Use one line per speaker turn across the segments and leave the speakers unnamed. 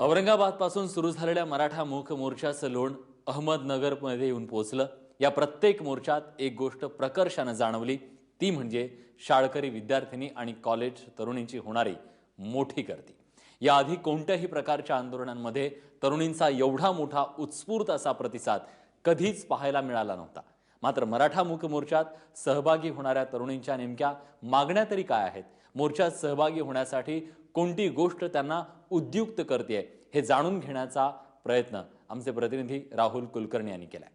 औरंगाबादपासून सुरू झालेल्या मराठा मूक मोर्चाचं लोण अहमदनगरमध्ये येऊन पोहोचलं. या प्रत्येक मोर्चात एक गोष्ट प्रकर्षानं जाणवली. ती म्हणजे शाळकरी विद्यार्थिनी आणि कॉलेज तरुणींची होणारी मोठी गर्दी. याआधी कोणत्याही प्रकारच्या आंदोलनांमध्ये तरुणींचा एवढा मोठा उत्स्फूर्त असा प्रतिसाद कधीच पाहायला मिळाला नव्हता. मात्र मराठा मूक मोर्चात सहभागी होणाऱ्या तरुणींच्या नेमक्या मागण्या तरी काय आहेत? मोर्चात सहभागी होण्यासाठी कोणती गोष्ट त्यांना उद्युक्त करते हे जाणून घेण्याचा प्रयत्न आमचे प्रतिनिधी राहुल कुलकर्णी यांनी केला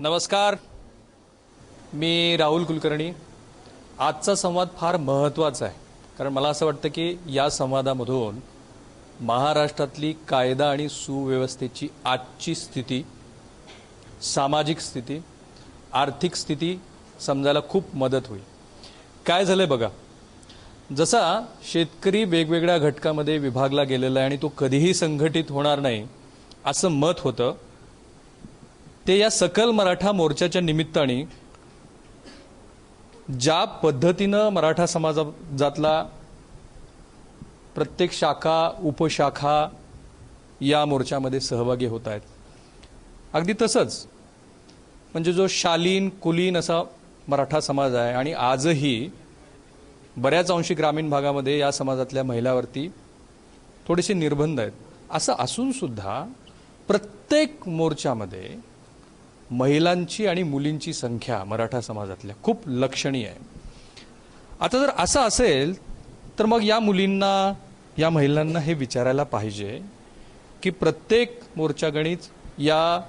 नमस्कार. मी राहुल कुलकर्णी. आजचा संवाद फार महत्त्वाचा आहे. कारण मला असं वाटतं की या संवादामधून महाराष्ट्रातली कायदा आणि सुव्यवस्थेची आजची स्थिती सामाजिक स्थिती आर्थिक स्थिती समजायला खूप मदत होईल. काय झालं बघा? जसा शेतकरी वेगवेगळ्या घटकामध्ये विभागला गेलेला आहे आणि तो कधीही संघटित होणार नाही असं मत होतं ते या सकल मराठा मोर्चाच्या निमित्ताने ज्या पद्धतीनं मराठा समाजातला प्रत्येक शाखा उपशाखा या मोर्चामध्ये सहभागी होत आहेत. अगदी तसंच म्हणजे जो शालीन कुलीन असा मराठा समाज आहे आणि आजही बऱ्याच अंशी ग्रामीण भागामध्ये या समाजातल्या महिलावरती थोडेसे निर्बंध आहेत. असं असूनसुद्धा प्रत्येक मोर्चामध्ये महिलांची आणि मुलींची संख्या मराठा समाजातल्या खूप लक्षणीय आहे. आता जर असं असेल तर मग या मुलींना या महिलांना हे विचारायला पाहिजे की प्रत्येक मोर्चागणित या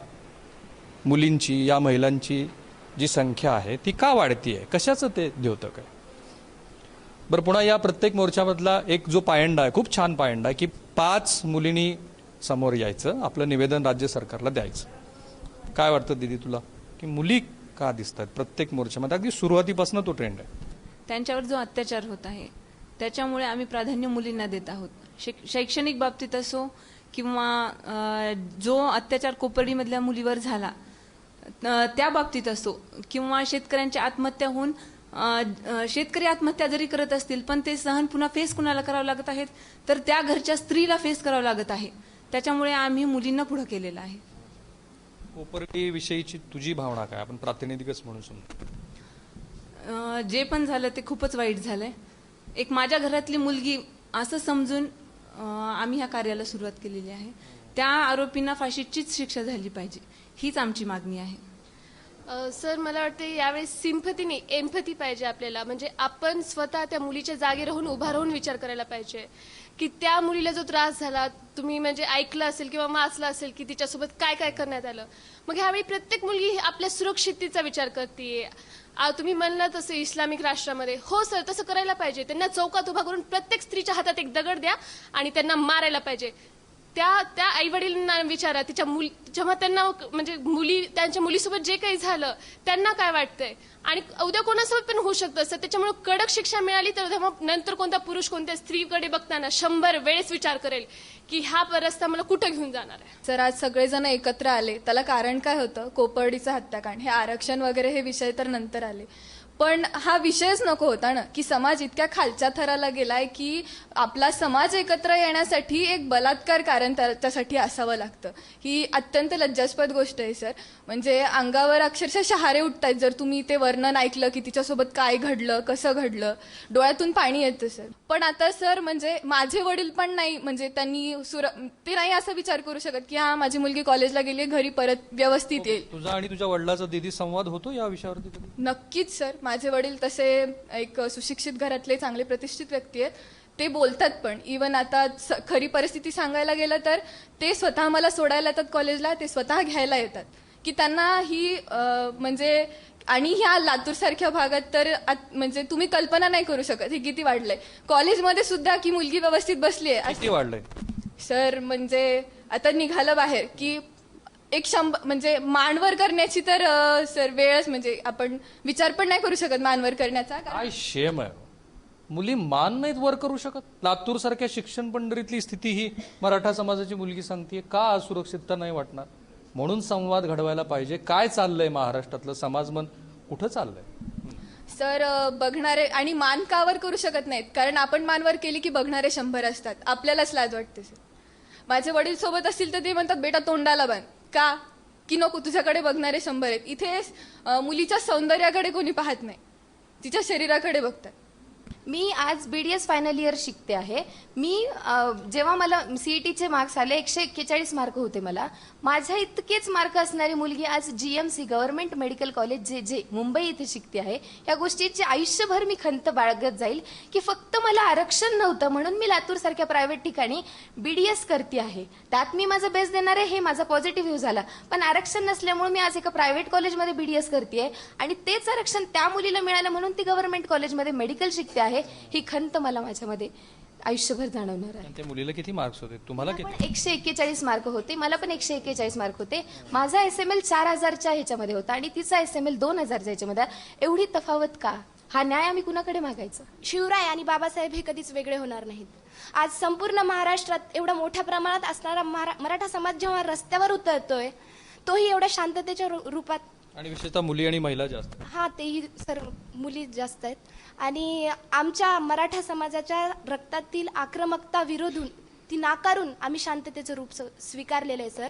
मुलींची या महिलांची जी संख्या आहे ती का वाढती आहे कशाचं ते द्योतक आहे? बरं पुन्हा या प्रत्येक मोर्चामधला एक जो पायंडा आहे खूप छान पायंडा आहे की पाच मुलींनी समोर यायचं आपलं निवेदन राज्य सरकारला द्यायचं. काय वाटतं दिदी तुला? की मुली का दिसतात प्रत्येक मोर्चामध्ये? अगदी सुरुवातीपासून तो ट्रेंड आहे.
त्यांच्यावर जो अत्याचार होत आहे त्याच्यामुळे आम्ही प्राधान्य मुलींना देत आहोत. शैक्षणिक बाबतीत असो किंवा जो अत्याचार कोपर्डीमधल्या मुलीवर झाला त्या बाबतीत असो किंवा शेतकऱ्यांची आत्महत्या होऊन शेतकरी आत्महत्या जरी करत असतील पण ते सहन पुन्हा फेस कुणाला करावं लागत आहेत? तर त्या घरच्या स्त्रीला फेस करावं लागत आहे. त्याच्यामुळे आम्ही मुलींना पुढे केलेलं आहे.
कोपर्डी विषयीची तुझी भावना काय? आपण प्रातिनिधिकच म्हणून समजू
अ, जे पण झालं ते खूपच वाईट झालंय. एक माझ्या घरातली मुलगी असं समजून आम्ही ह्या कार्याला सुरुवात केलेली आहे. त्या आरोपींना फाशीचीच शिक्षा झाली पाहिजे. हीच आमची मागणी आहे.
अ, सर मला वाटते यावेळेस सिम्पती नाही एम्पथी पाहिजे आपल्याला. म्हणजे आपण स्वतः त्या मुलीच्या जागी राहून उभा राहून विचार करायला पाहिजे. की त्या मुलीला जो त्रास झाला तुम्ही म्हणजे ऐकलं असेल किंवा वाचलं असेल की तिच्यासोबत काय काय करण्यात आलं. मग ह्यावेळी प्रत्येक मुलगी ही आपल्या सुरक्षिततेचा विचार करते तुम्ही म्हणला तसं इस्लामिक राष्ट्रामध्ये. हो सर तसं करायला पाहिजे. त्यांना चौकात उभा करून प्रत्येक स्त्रीच्या हातात एक दगड द्या आणि त्यांना मारायला पाहिजे. त्या त्या आई वडिलांना विचारा तिच्या मुल जेव्हा त्यांना म्हणजे मुली त्यांच्या मुलीसोबत जे काही झालं त्यांना काय वाटतंय? आणि उद्या कोणासोबत पण होऊ शकतं असं. त्याच्यामुळे कडक शिक्षा मिळाली तर तेव्हा नंतर कोणता पुरुष कोणत्या स्त्रीकडे बघताना शंभर वेळेस विचार करेल की हा रस्ता मला कुठं घेऊन जाणार आहे?
सर आज सगळेजण एकत्र आले. त्याला कारण काय होतं? कोपर्डीचं हत्याकांड. हे आरक्षण वगैरे हे विषय तर नंतर आले. पण हा विषयच नको होता ना की समाज इतक्या खालच्या थराला गेलाय की आपला समाज एकत्र येण्यासाठी एक बलात्कार कारण त्याच्यासाठी असावं लागतं. ही अत्यंत लज्जास्पद गोष्ट आहे सर. म्हणजे अंगावर अक्षरशः शहारे उठतायत जर तुम्ही ते वर्णन ऐकलं की तिच्यासोबत काय घडलं कसं घडलं. डोळ्यातून पाणी येतं सर. पण आता सर म्हणजे माझे वडील पण नाही म्हणजे त्यांनी सुर ते नाही असा विचार करू शकत की हा माझी मुलगी कॉलेजला गेली घरी परत व्यवस्थित येईल.
तुझा आणि तुझ्या वडिलाचा दिदी संवाद होतो या विषयावरती
नक्कीच सर. माझे वडील तसे एक सुशिक्षित घरातले चांगले प्रतिष्ठित व्यक्ती आहेत. ते बोलतात पण. इवन आता खरी परिस्थिती सांगायला गेलं तर ते स्वतः मला सोडायला येतात कॉलेजला ते स्वतः घ्यायला येतात. की त्यांना ही म्हणजे आणि ह्या लातूर सारख्या भागात तर आत- म्हणजे तुम्ही कल्पना नाही करू शकत. हे किती वाढलंय. कॉलेजमध्ये सुद्धा की मुलगी व्यवस्थित बसली आहे सर म्हणजे आता निघालं बाहेर की एक शंभर म्हणजे मानवर करण्याची तर अं, सर वेळच म्हणजे आपण विचार पण नाही करू शकत मानवर करण्याचा. कारण
काय शेम आहे मुली मान नाहीत वर करू शकत. लातूर सारख्या शिक्षण पंढरीतली स्थिती ही मराठा समाजाची मुलगी सांगते का असुरक्षितता नाही वाटणार? म्हणून संवाद घडवायला पाहिजे. काय चाललंय महाराष्ट्रातलं समाजमन कुठं चाललंय?
सर अं, बघणारे आणि मान कावर करू शकत नाहीत? कारण आपण मानवर केली की बघणारे शंभर असतात. आपल्यालाच लाज वाटते सर. माझे वडील सोबत असतील तर ते म्हणतात बेटा तोंडाला बांध. का? की नको तुझ्याकडे बघणारे शंभर आहेत. इथे मुलीच्या सौंदर्याकडे कोणी पाहत नाही. तिच्या शरीराकडे बघतात.
मी आज B D S final year शिकते आहे. मी जेव्हा मला सीईटीचे मार्क्स आले एकशे एक्केचाळीस मार्क होते मला. माझ्या इतकेच मार्क असणारी मुलगी आज G M C government medical college J J Mumbai इथे शिकते आहे या गोष्टीची आयुष्यभर मी खंत बाळगत जाईल की फक्त मला आरक्षण नव्हतं म्हणून मी लातूर सारख्या प्रायव्हेट ठिकाणी बी डी एस करते आहे. त्यात मी माझा बेस देणार आहे हे माझा पॉझिटिव्ह व्ह्यू झाला. पण आरक्षण नसल्यामुळे मी आज एका प्रायव्हेट कॉलेजमध्ये बी डी एस करते आहे. आणि तेच आरक्षण त्या मुलीला मिळालं म्हणून ती गव्हर्नमेंट कॉलेजमध्ये मेडिकल शिकते आहे. ही खंत मला माझ्यामध्ये आयुष्यभर जाणवणार आहे.
त्या मुलीला किती मार्क्स होते? तुम्हाला
मला
किती?
पण एकशे एक्केचाळीस मार्क होते मला पण एकशे एक्केचाळीस मार्क होते. माझा एस एम एल चार हजारच्या ह्याच्यामध्ये होता आणि तिचा एस एम एल दोन हजारच्या ह्याच्यामध्ये एवढी तफावत का? हा न्याय आम्ही कुणाकडे मागायचा?
शिवराय आणि बाबासाहेब हे कधीच वेगळे होणार नाहीत. आज संपूर्ण महाराष्ट्रात एवढा मोठ्या प्रमाणात असणारा मरा- मराठा समाज जेव्हा रस्त्यावर उतरतोय तोही एवढ्या शांततेच्या रूपात
आणि विशेषतः मुली आणि महिला जास्त.
हा तेही सर्व मुली जास्त आहेत. आणि आमच्या मराठा समाजाच्या रक्तातील आक्रमकता विरोधून ती नाकारून आम्ही शांततेचं रूप स- स्वीकारलेलं आहे सर.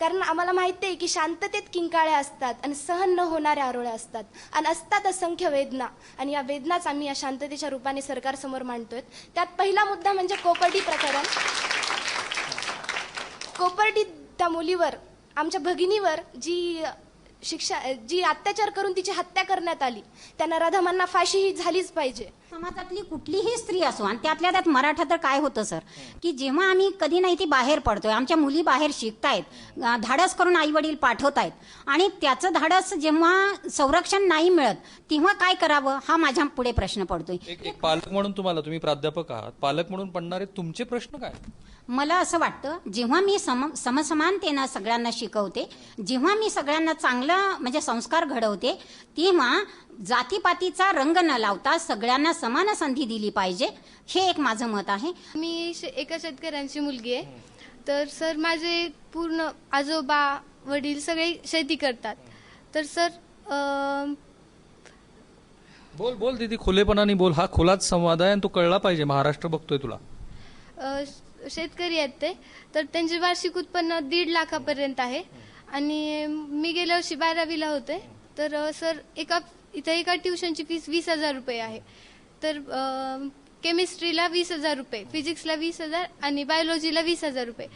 कारण आम्हाला माहिती आहे की शांततेत किंकाळ्या असतात आणि सहन न होणाऱ्या आरोळ्या असतात. आणि असतात असंख्य वेदना. आणि या वेदनाच आम्ही या शांततेच्या रूपाने सरकारसमोर मांडतोय. त्यात पहिला मुद्दा म्हणजे कोपर्डी प्रकरण. कोपर्डी त्या मुलीवर आमच्या भगिनीवर जी शिक्षा जी अत्याचार करून तिची हत्या करण्यात आली त्यांना रधमांना फाशी ही झालीच पाहिजे.
समाजातली कुठलीही स्त्री असो आणि त्यातल्या त्यात मराठा तर काय होतं सर? की जेव्हा आम्ही कधी नाही ती बाहेर पडतोय आमच्या मुली बाहेर शिकतायत धाडस करून आई वडील पाठवतायत आणि त्याचं धाडस जेव्हा संरक्षण नाही मिळत तेव्हा काय करावं? हा माझ्या पुढे प्रश्न पडतोय.
एक एक पालक म्हणून तुम्हाला तुम्ही प्राध्यापक आहात पालक म्हणून पडणारे तुमचे प्रश्न काय?
मला असं वाटतं जेव्हा मी सम समसमानतेनं सगळ्यांना शिकवते जेव्हा मी सगळ्यांना चांगलं म्हणजे संस्कार घडवते तेव्हा जातीपातीचा रंग न लावता सगळ्यांना समान संधी दिली पाहिजे हे एक माझं मत आहे.
मी शे- एका शेतकऱ्यांची मुलगी आहे. तर सर माझे पूर्ण आजोबा वडील सगळे शेती करतात. तर सर अं,
बोल बोल दीदी खुलेपणाने बोल. हा खुलाच संवाद आहे आणि तो कळला पाहिजे. महाराष्ट्र बघतोय तुला.
अं, शेतकरी आहेत ते. तर त्यांचे वार्षिक उत्पन्न दीड लाखापर्यंत आहे. आणि मी गेल्या वर्षी बारावीला होते. तर अं, सर एका इथं एका ट्युशनची फीस वीस हजार रुपये आहे. तर केमिस्ट्रीला वीस हजार रुपये फिजिक्सला वीस हजार आणि बायोलॉजीला वीस हजार रुपये.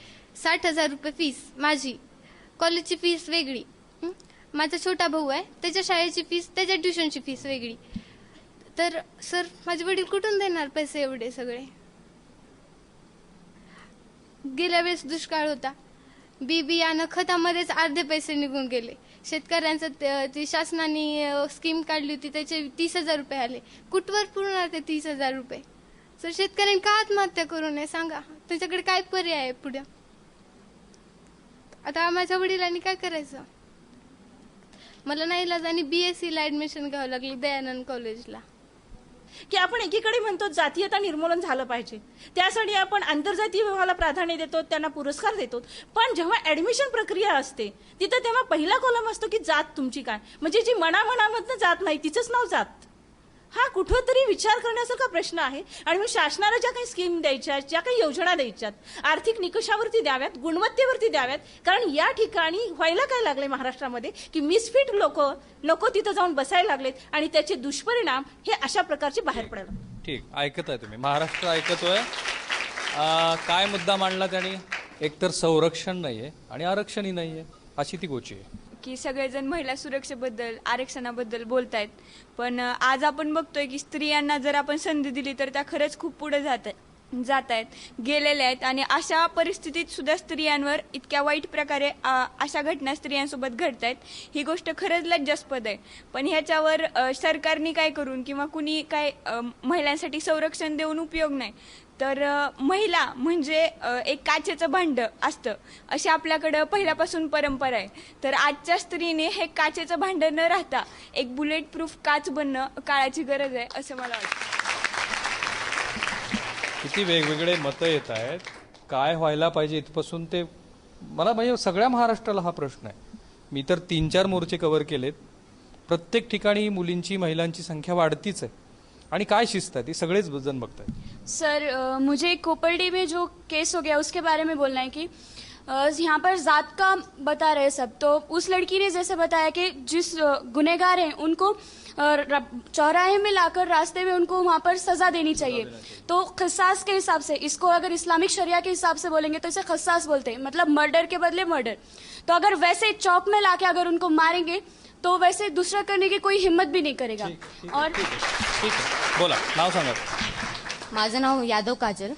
साठ हजार रुपये फीस माझी. कॉलेजची फीस वेगळी. माझा छोटा भाऊ आहे त्याच्या शाळेची फीस त्याच्या ट्युशनची फीस वेगळी. तर सर माझे वडील कुठून देणार पैसे एवढे सगळे? गेल्या वेळेस दुष्काळ होता. बी बियाणं खतामध्येच अर्धे पैसे निघून गेले. शेतकऱ्यांचं त ती शासनाने स्कीम काढली होती त्याचे तीस हजार रुपये आले. कुठवर पुरणार ते तीस हजार रुपये? सर शेतकऱ्यांनी का आत्महत्या करू नये सांगा. त्यांच्याकडे काय पर्याय आहे पुढे? आता माझ्या वडिलांनी काय करायचं? मला नाही इलाज आणि बी एस ला ऍडमिशन घ्यावं लागली दयानंद कॉलेजला
की आपण एकीकडे म्हणतो जातीयता निर्मूलन झालं पाहिजे. त्यासाठी आपण आंतरजातीय विवाहाला प्राधान्य देतो त्यांना पुरस्कार देतो. पण जेव्हा ऍडमिशन प्रक्रिया असते तिथं तेव्हा पहिला कॉलम असतो की जात तुमची काय? म्हणजे जी मनामनामधनं जात नाही तिचंच नाव जात. हा कुठंतरी विचार करण्यासारखा प्रश्न आहे. आणि मग शासनाला ज्या काही स्कीम द्यायच्या ज्या काही योजना द्यायच्यात आर्थिक निकषावरती द्याव्यात गुणवत्तेवरती द्याव्यात कारण या ठिकाणी व्हायला काय लागले महाराष्ट्रामध्ये? की मिसफिट लोक नको तिथं जाऊन बसायला लागलेत आणि त्याचे दुष्परिणाम हे अशा प्रकारचे बाहेर पडायला
ठीक ऐकत आहे तुम्ही. महाराष्ट्र ऐकतोय. काय मुद्दा मांडला त्यांनी? एकतर संरक्षण नाहीये आणि आरक्षणही नाहीये अशी ती गोची आहे.
की सगळेजण महिला सुरक्षेबद्दल आरक्षणाबद्दल बोलत आहेत पण आज आपण बघतोय की स्त्रियांना जर आपण संधी दिली तर त्या खरंच खूप पुढे जात जात आहेत गेलेल्या आहेत. आणि अशा परिस्थितीत सुद्धा स्त्रियांवर इतक्या वाईट प्रकारे अशा घटना स्त्रियांसोबत घडत आहेत ही गोष्ट खरंच लज्जास्पद आहे. पण ह्याच्यावर सरकारने काय करून किंवा कुणी काय महिलांसाठी संरक्षण देऊन उपयोग नाही तर महिला म्हणजे एक काचेचं भांड असतं. अशी आपल्याकडं पहिल्यापासून परंपरा आहे. तर आजच्या स्त्रीने हे काचेचं भांड न राहता एक बुलेट प्रूफ काच बनणं काळाची गरज आहे असं मला वाटतं.
किती वेगवेगळे मतं येत आहेत. काय व्हायला पाहिजे इथपासून ते मला म्हणजे सगळ्या महाराष्ट्राला हा प्रश्न आहे. मी तर तीन चार मोर्चे कव्हर केलेत. प्रत्येक ठिकाणी मुलींची महिलांची संख्या वाढतीच आहे. आणि काय शिस्त आहे? ती सगळेच जण बघतायत.
सर मुझे कोपरडी में जो केस हो गया उसके बारे में बोलना है कि यहाँ पर जात का बता रहे सब। तो उस लड़की ने जैसे बताया कि जिस गुनेगार हैं उनको चौराहे में लाकर रास्ते में उनको वहाँ पर सजा देनी चाहिए। तो खसास के हिसाब से इसको अगर इस्लामिक शरिया के हिसाब से बोलेंगे तो इसे खसास बोलते हैं। मतलब मर्डर के बदले मर्डर। तो अगर वैसे चौक में लाके अगर उनको मारेंगे तो वैसे दूसरा करने की कोई हिम्मत भी नहीं करेगा। और
ठीक आहे बोला नाव सांगा।
माझं नाव यादव काजल.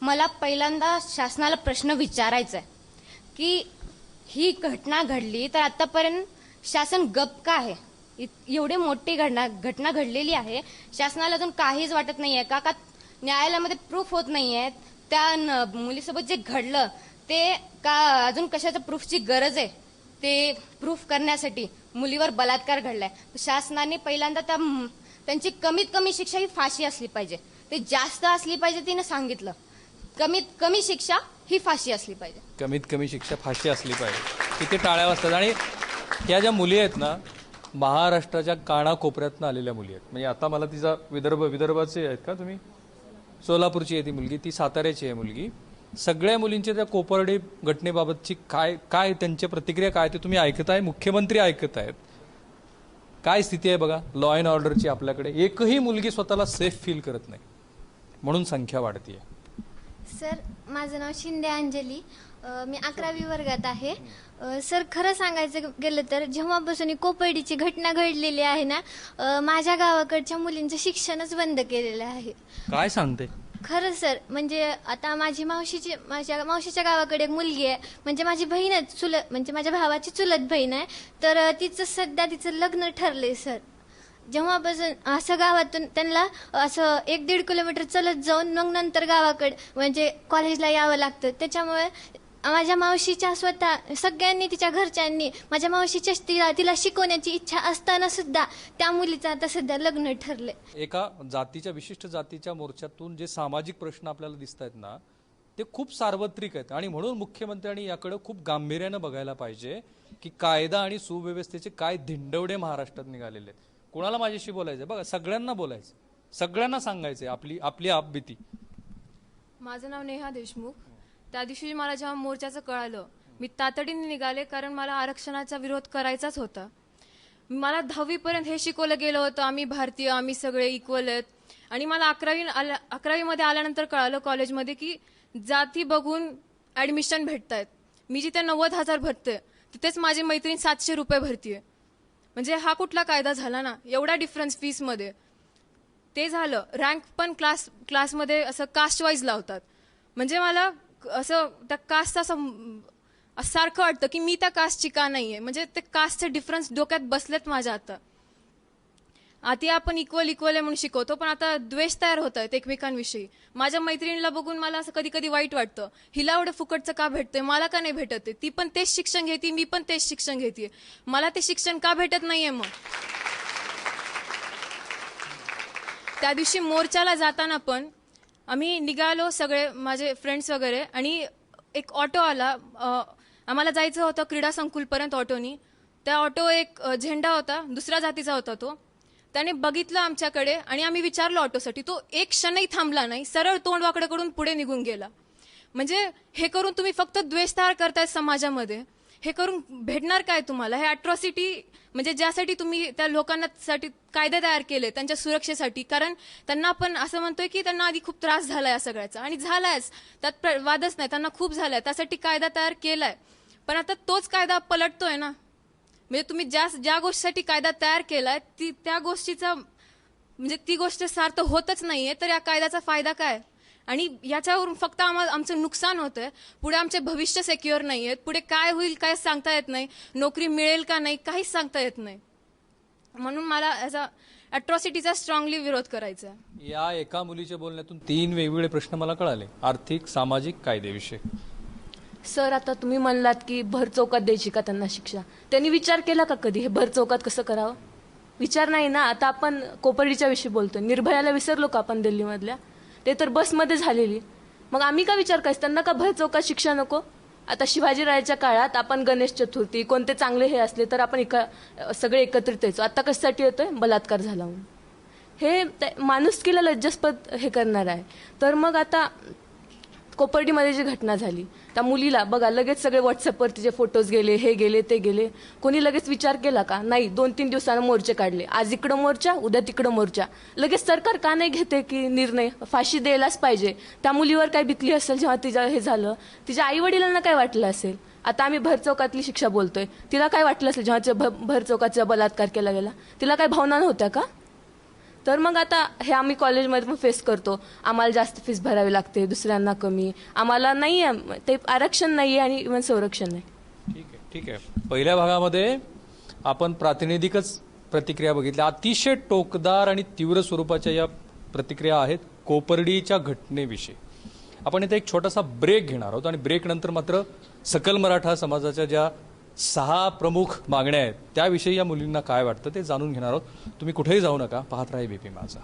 मला पहिल्यांदा शासनाला प्रश्न विचारायचा आहे की ही घटना घडली तर आतापर्यंत शासन गप का आहे? इत- एवढी मोठी घटना घटना घडलेली आहे. शासनाला अजून काहीच वाटत नाहीये. का का न्यायालयामध्ये प्रूफ होत नाहीये. त्या न- मुलीसोबत जे घडलं ते का अजून कशाच्या प्रूफची गरज आहे? ते प्रूफ करण्यासाठी मुलीवर बलात्कार घडलाय. शासनाने पहिल्यांदा त्या त्यांची कमीत कमी शिक्षा ही फाशी असली पाहिजे. ते जास्त असली पाहिजे तिने सांगितलं. कमीत कमी शिक्षा ही फाशी असली पाहिजे.
कमीत कमी शिक्षा फाशी असली पाहिजे. किती टाळ्या वाजतात. आणि या ज्या मुली आहेत ना महाराष्ट्राच्या कानाकोपऱ्यातनं आलेल्या मुली आहेत. म्हणजे आता मला तिचा विदर्भ विदर्भाचे आहेत का तुम्ही? सोलापूरची आहे ती मुलगी. ती साताऱ्याची आहे मुलगी. सगळ्या मुलींच्या त्या कोपर्डे घटनेबाबतची काय काय त्यांच्या प्रतिक्रिया काय ते तुम्ही ऐकताय मुख्यमंत्री ऐकत आहेत काय स्थिती आहे बघा लॉ अँड ऑर्डरची आपल्याकडे. एकही मुलगी स्वतःला सेफ फील करत नाही. म्हणून संख्या वाढतीये.
सर माझं नाव शिंदे अंजली. मी अकरावी वर्गात आहे. सर खरं सांगायचं गेलं तर जेव्हापासून ही कोपर्डीची घटना घडलेली आहे ना माझ्या गावाकडच्या मुलींचं शिक्षणच बंद केलेलं आहे.
काय सांगते?
खरं सर म्हणजे आता माझी मावशीची माझ्या मावशीच्या गावाकडे एक मुलगी आहे. म्हणजे माझी बहीण आहे चुलत म्हणजे माझ्या भावाची चुलत बहीण आहे. तर तिचं सध्या तिचं लग्न ठरले सर. जेव्हापासून असं गावातून त्यांना असं एक दीड किलोमीटर चलत जाऊन मग नंतर गावाकडे म्हणजे कॉलेजला यावं लागतं. त्याच्यामुळे माझ्या मावशीच्या स्वतः सगळ्यांनी तिच्या घरच्यांनी माझ्या मावशीच्या तिला तिला शिकवण्याची इच्छा असताना सुद्धा त्या मुलीचं आता सध्या लग्न ठरले
एका जातीच्या विशिष्ट जातीच्या मोर्चातून जे सामाजिक प्रश्न आपल्याला दिसत आहेत ना ते खूप सार्वत्रिक आहेत. आणि म्हणून मुख्यमंत्र्यांनी याकडे खूप गांभीर्यानं बघायला पाहिजे की कायदा आणि सुव्यवस्थेचे काय धिंडवडे महाराष्ट्रात निघालेले आहेत. कुणाला माझ्याशी बोलायचं बघा सगळ्यांना बोलायचं सगळ्यांना सांगायचंय आपली आपली आपबीती
माझं नाव नेहा देशमुख. त्या दिवशी मला जेव्हा मोर्चाचं कळालं मी तातडीने निघाले कारण मला आरक्षणाचा विरोध करायचाच होता. मला दहावीपर्यंत हे शिकवलं गेलं होतं आम्ही भारतीय आम्ही सगळे इक्वल आहेत. आणि मला अकरावी आल्या अकरावीमध्ये आल्यानंतर कळालं कॉलेजमध्ये की जाती बघून ॲडमिशन भेटत आहेत मी जिथे नव्वद हजार भरते तिथेच माझी मैत्रीण सातशे रुपये भरतीये. म्हणजे हा कुठला कायदा झाला ना? एवढा डिफरन्स फीसमध्ये ते झालं. रँक पण क्लास क्लासमध्ये असं कास्ट वाईज लावतात. म्हणजे मला असं त्या कास्ट असं असं सारखं वाटतं की मी त्या कास्टची का नाही आहे म्हणजे ते कास्टचे डिफरन्स डोक्यात बसलेत माझ्या आता. आधी आपण इक्वल इक्वल आहे म्हणून शिकवतो पण आता द्वेष तयार होत आहेत एकमेकांविषयी. माझ्या मैत्रिणीला बघून मला असं कधी कधी वाईट वाटतं. हिला एवढं फुकटचं का भेटतंय? मला का नाही भेटत आहे? ती पण तेच शिक्षण घेते मी पण तेच शिक्षण घेते. मला ते शिक्षण का भेटत नाहीये मग? त्या दिवशी मोर्चाला जाताना पण आम्ही निघालो सगळे माझे फ्रेंड्स वगैरे आणि एक ऑटो आला. आम्हाला जायचं होतं क्रीडा संकुलपर्यंत ऑटोनी त्या ऑटो एक झेंडा होता दुसऱ्या जातीचा होता तो. त्याने बघितलं आमच्याकडे आणि आम्ही विचारलो ऑटोसाठी तो एक क्षणही थांबला नाही सरळ तोंड वाकडं करून पुढे निघून गेला. म्हणजे हे करून तुम्ही फक्त द्वेष तयार करताय समाजामध्ये. हे करून भेटणार काय तुम्हाला? हे अट्रॉसिटी म्हणजे ज्यासाठी तुम्ही त्या लोकांना साठी कायदे तयार केले त्यांच्या सुरक्षेसाठी. कारण त्यांना आपण असं म्हणतोय की त्यांना आधी खूप त्रास झाला या सगळ्याचा. आणि झालायच. त्यात प्र- वादच नाही. त्यांना खूप झालाय. त्यासाठी कायदा तयार केलाय. पण आता तोच कायदा पलटतोय ना? म्हणजे तुम्ही ज्या ज्या गोष्टीसाठी कायदा तयार केलाय ती त्या गोष्टीचा म्हणजे ती गोष्ट सार्थ होतच नाहीये तर या कायद्याचा फायदा काय? आणि याच्यावरून फक्त आम्हाला आमचं नुकसान होतंय. पुढे आमचे भविष्य सेक्युअर नाही आहेत पुढे काय होईल काय सांगता येत नाही. नोकरी मिळेल का नाही काहीच सांगता येत नाही. म्हणून मला याचा अट्रॉसिटीचा स्ट्रॉंगली विरोध करायचा आहे.
या एका मुलीच्या बोलण्यातून तीन वेगवेगळे प्रश्न मला कळाले. आर्थिक सामाजिक कायदेविषयी.
सर आता तुम्ही म्हणलात की भर चौकात द्यायची का त्यांना शिक्षा? त्यांनी विचार केला का कधी? हे भर चौकात कसं करावं? विचार नाही ना. आता आपण कोपर्डीच्या विषयी बोलतोय. निर्भयाला विसरलो का आपण दिल्लीमधल्या? ते तर बसमध्ये झालेली. मग आम्ही का विचार करायचं? त्यांना का भर चौकात शिक्षा नको? आता शिवाजीराजाच्या काळात आपण गणेश चतुर्थी कोणते चांगले हे असले तर आपण एका सगळे एकत्रित यायचो. आता कशासाठी येतोय? बलात्कार झाला म्हणून. हे ते- माणुसकीला लज्जास्पद हे करणार आहे. तर मग आता कोपर्डीमध्ये जी घटना झाली त्या मुलीला बघा लगेच सगळे व्हॉट्सअपवर तिचे फोटोज गेले हे गेले ते गेले. कोणी लगेच विचार केला का? नाही दोन तीन दिवसानं मोर्चे काढले. आज इकडं मोर्चा उद्या तिकडं मोर्चा. लगेच सरकार का नाही घेते की निर्णय? फाशी द्यायलाच पाहिजे. त्या मुलीवर काय भीतली असेल जेव्हा तिच्या हे झालं? तिच्या आई वडिलांना काय वाटलं असेल? आता आम्ही भरचौकातली शिक्षा बोलतोय. तिला काय वाटलं असेल जेव्हा भरचौकाचा बलात्कार केला गेला? तिला काय भावना नव्हत्या का? तर मग आता हे आम्ही कॉलेजमध्ये पण फेस करतो. आम्हाला जास्त फीस भरावी लागते दुसऱ्यांना कमी. आम्हाला नाही आहे ते आरक्षण नाही आहे आणि इव्हन संरक्षण नाही.
ठीक आहे ठीक आहे. पहिल्या भागामध्ये आपण प्रातिनिधिकच प्रतिक्रिया बघितल्या. अतिशय टोकदार आणि तीव्र स्वरूपाच्या या प्रतिक्रिया आहेत कोपर्डीच्या घटनेविषयी. आपण इथे एक छोटासा ब्रेक घेणार आहोत आणि ब्रेक नंतर मात्र सकल मराठा समाजाच्या ज्या सहा प्रमुख मागण्या आहेत. त्याविषयी या मुलींना काय वाटतं ते जाणून घेणार आहोत. तुम्ही कुठेही जाऊ नका. पाहत राहा बीपी माझा.